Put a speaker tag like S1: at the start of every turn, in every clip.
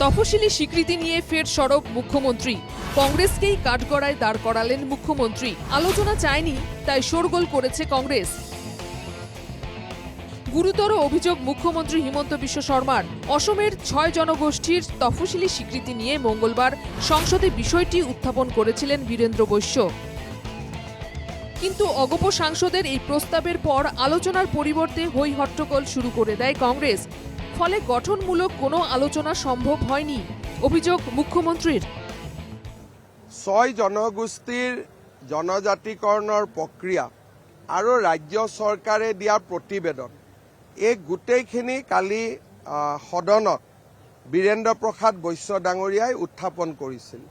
S1: তফসিলি স্বীকৃতি নিয়ে ফের সরব মুখ্যমন্ত্রী। কংগ্রেসকেই কাঠগড়ায় দাঁড় করালেন মুখ্যমন্ত্রী। আলোচনা চায়নি, তাই শোরগোল করেছে কংগ্রেস। গুরুতর অভিযোগ মুখ্যমন্ত্রী হিমন্ত বিশ্ব শর্মার। অসমের ছয় জনগোষ্ঠীর তফসিলি স্বীকৃতি নিয়ে মঙ্গলবার সংসদে বিষয়টি উত্থাপন করেছিলেন বীরেন্দ্র বৈশ্য। কিন্তু অগপ সাংসদের এই প্রস্তাবের পর আলোচনার পরিবর্তে হই হট্টগোল শুরু করে দেয় কংগ্রেস। ফলে গঠনমূলক কোনো আলোচনা সম্ভব হয়নি, অভিযোগ মুখ্যমন্ত্রীর।
S2: ছয় জনগোষ্ঠীৰ জনজাতিকৰণৰ প্ৰক্ৰিয়া আৰু ৰাজ্য চৰকাৰে দিয়া প্ৰতিবেদন। এই গোটেইখিনি কালি সদনত বীৰেন্দ্ৰ প্ৰসাদ বৈশ্য ডাঙৰীয়াই উত্থাপন কৰিছিল।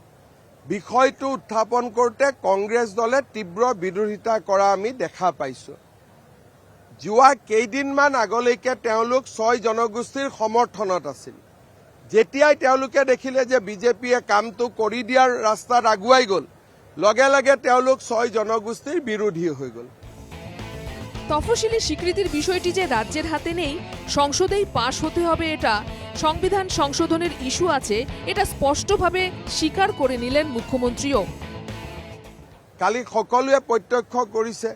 S2: বিষয়টো উত্থাপন কৰোঁতে কংগ্ৰেছ দলে তীব্ৰ বিৰোধিতা কৰা আমি দেখা পাইছোঁ। যোৱা কেইদিনমান আগলৈকে তেওঁলোক ছয় জনগোষ্ঠীৰ সমৰ্থনত আছিল। যেতিয়াই তেওঁলোকে দেখিলে যে বিজেপিয়ে কামটো কৰি দিয়াৰ ৰাস্তাত আগুৱাই গ'ল লগে লগে তেওঁলোক ছয় জনগোষ্ঠীৰ বিৰোধী হৈ গ'ল।
S1: তফসিলি স্বীকৃতির বিষয়টি যে রাজ্যের হাতে নেই সংসদেই পাশ হতে হবে এটা সংবিধান সংশোধনের ইস্যু আছে এটা স্পষ্টভাবে স্বীকার করে নিলেন মুখ্যমন্ত্রীও।
S2: কালি সকলোৱে প্ৰত্যক্ষ কৰিছে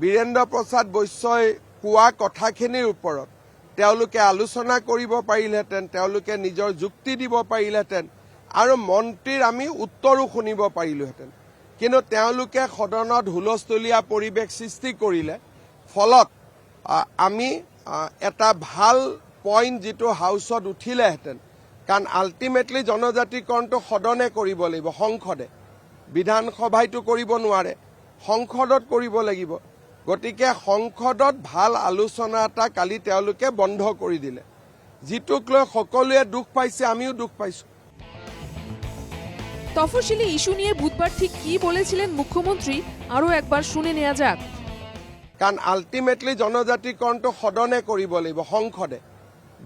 S2: বীৰেন্দ্ৰ প্ৰসাদ বৈশ্যই কোৱা কথাখিনিৰ ওপৰত। তেওঁলোকে আলোচনা কৰিব পাৰিলেহেঁতেন তেওঁলোকে নিজৰ যুক্তি দিব পাৰিলেহেঁতেন আৰু মন্ত্ৰীৰ আমি উত্তৰো শুনিব পাৰিলোহেঁতেন। কিন্তু তেওঁলোকে সদনত হুলস্থলীয়া পৰিৱেশ সৃষ্টি কৰিলে ফলত আমি এটা ভাল পইণ্ট যিটো হাউচত উঠিলেহেঁতেন কাৰণ আল্টিমেটলি জনজাতিকৰণটো সদনে কৰিব লাগিব সংসদে। বিধানসভাইতো কৰিব নোৱাৰে সংসদত কৰিব লাগিব। গতিকে সংসদত ভালো আলোচনা এটা কালি তেওঁলোকে বন্ধ কৰি দিলে। যিটোক লৈ সকলোৱে দুখ পাইছে আমিও দুখ পাইছোঁ।
S1: তফসিলি ইস্যু নিয়ে বুধবার ঠিক কি বলেছিলেন মুখ্যমন্ত্রী আরও একবার শুনে নেওয়া যাক।
S2: কাৰণ আল্টিমেটলি জনজাতিকৰণটো সদনে কৰিব লাগিব সংসদে।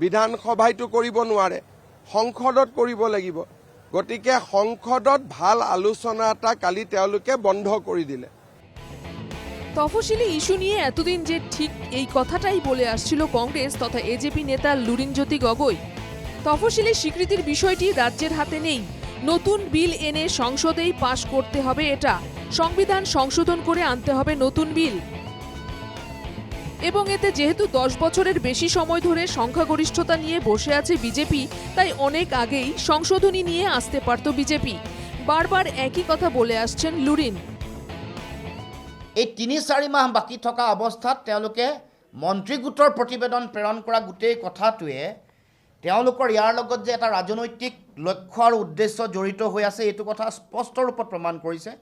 S2: বিধানসভাইতো কৰিব নোৱাৰে সংসদত কৰিব লাগিব। গতিকে সংসদত ভালো আলোচনা এটা কালি তেওঁলোকে বন্ধ কৰি দিলে।
S1: তফসিলি ইস্যু নিয়ে এতদিন যে ঠিক এই কথাটাই বলে আসছিল কংগ্রেস তথা এজেপি নেতা লুরিনজ্যোতি গগৈ। তফসিলি স্বীকৃতির বিষয়টি রাজ্যের হাতে নেই। নতুন বিল এনে সংসদেই পাশ করতে হবে এটা। সংবিধান সংশোধন করে আনতে হবে নতুন বিল। এবং এতে যেহেতু দশ বছরের বেশি সময় ধরে সংখ্যাগরিষ্ঠতা নিয়ে বসে আছে বিজেপি তাই অনেক আগেই সংশোধনী নিয়ে আসতে পারত বিজেপি বারবার একই কথা বলে আসছেন লুরিন।
S3: এই তিনি চাৰি মাহ বাকী থকা অৱস্থাত তেওঁলোকে মন্ত্ৰী গোটৰ প্ৰতিবেদন প্ৰেৰণ কৰা গোটেই কথাটোৱে তেওঁলোকৰ ইয়াৰ লগত যে এটা ৰাজনৈতিক লক্ষ্য আৰু উদ্দেশ্য জড়িত হৈ আছে, এইটো কথা স্পষ্ট ৰূপত প্ৰমাণ কৰিছে।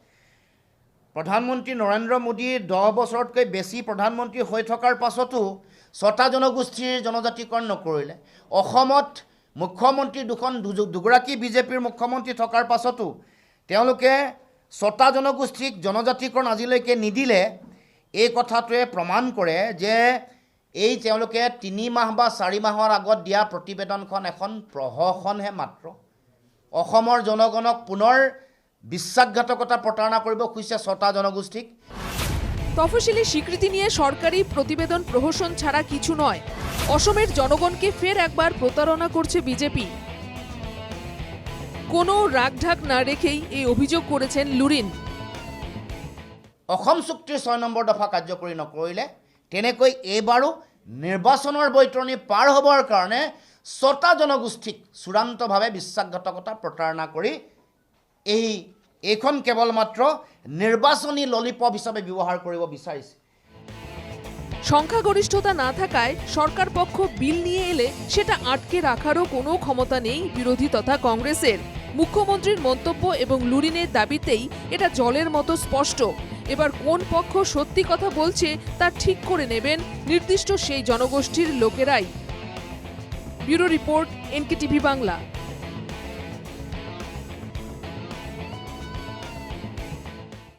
S3: প্ৰধানমন্ত্ৰী নৰেন্দ্ৰ মোদীৰ দহ বছৰতকৈ বেছি প্ৰধানমন্ত্ৰী হৈ থকাৰ পাছতো ছটা জনগোষ্ঠীৰ জনজাতিকৰণ নকৰিলে। অসমত মুখ্যমন্ত্ৰী দুখন দুগৰাকী বিজেপিৰ মুখ্যমন্ত্ৰী থকাৰ পাছতো তেওঁলোকে ছটা জনগোষ্ঠীক জনজাতিকৰণ আজিলৈকে নিদিলে এই কথাটোৱে প্ৰমাণ কৰে যে এই তেওঁলোকে তিনি মাহ বা চাৰি মাহৰ আগত দিয়া প্ৰতিবেদনখন এখন প্ৰহসনহে মাত্ৰ। অসমৰ জনগণক পুনৰ বিশ্বাসঘাতকতা প্ৰতাৰণা কৰিব খুজিছে ছটা জনগোষ্ঠীক
S1: তফসিলি স্বীকৃতি নিয়ে সরকারি প্রতিবেদন প্রহসন ছাড়া কিছু নয়। অসমের জনগণকে ফের একবার প্রতারণা করছে বিজেপি। কোনো রাগঢাক না রেখেই এই অভিযোগ করেছেন লুরিন।
S3: অসম চুক্তিৰ ছয় নম্বৰ দফা কাৰ্যকৰী নকৰিলে তেনেকৈ এইবাৰো নিৰ্বাচনৰ বৈতৰণি পাৰ হ'বৰ কাৰণে ছটা জনগোষ্ঠীক চূড়ান্তভাৱে বিশ্বাসঘাতকতা প্ৰতাৰণা কৰি এই, এইখন কেৱল মাত্ৰ নিৰ্বাচনী ললিপপ হিচাপে ব্যৱহাৰ কৰিব বিচাৰিছে।
S1: সংখ্যাগরিষ্ঠতা না থাকায় সরকার পক্ষ বিল নিয়ে এলে সেটা আটকে রাখারও কোনো ক্ষমতা নেই বিরোধী তথা কংগ্রেসের। মুখ্যমন্ত্রীর মন্তব্য এবং লুরিনের দাবিতেই এটা জলের মতো স্পষ্ট। এবার কোন পক্ষ সত্যি কথা বলছে তা ঠিক করে নেবেন নির্দিষ্ট সেই জনগোষ্ঠীর লোকেরাই। Bureau report, NKTV Bangla.